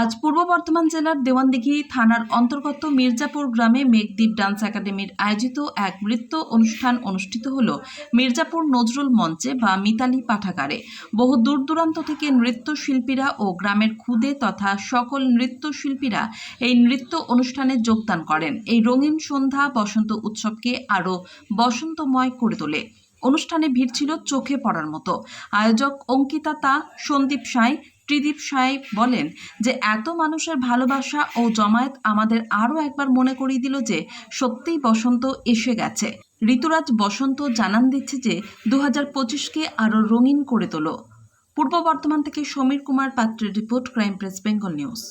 আজ পূর্ব বর্ধমান জেলার দেওয়ানদিঘি থানার অন্তর্গত মির্জাপুর গ্রামে মেঘদ্বীপ ডান্স একাডেমির আয়োজিত এক নৃত্য অনুষ্ঠান অনুষ্ঠিত হল মির্জাপুর নজরুল মঞ্চে বা মিতালি পাঠাগারে। বহু দূর দূরান্ত থেকে নৃত্যশিল্পীরা ও গ্রামের খুদে তথা সকল নৃত্যশিল্পীরা এই নৃত্য অনুষ্ঠানে যোগদান করেন। এই রঙিন সন্ধ্যা বসন্ত উৎসবকে আরও বসন্তময় করে তোলে। অনুষ্ঠানে ভিড় ছিল চোখে পড়ার মতো। আয়োজক অঙ্কিতা তা, সন্দীপ সাঁই ত্রিদীপ সাহেব বলেন যে, এত মানুষের ভালোবাসা ও জমায়েত আমাদের আরও একবার মনে করিয়ে দিল যে, সত্যিই বসন্ত এসে গেছে। ঋতুরাজ বসন্ত জানান দিচ্ছে যে দু হাজার পঁচিশকে আরও রঙিন করে তোলো। পূর্ব বর্ধমান থেকে সমীর কুমার পাত্রের report, Crime Press, Bengal News.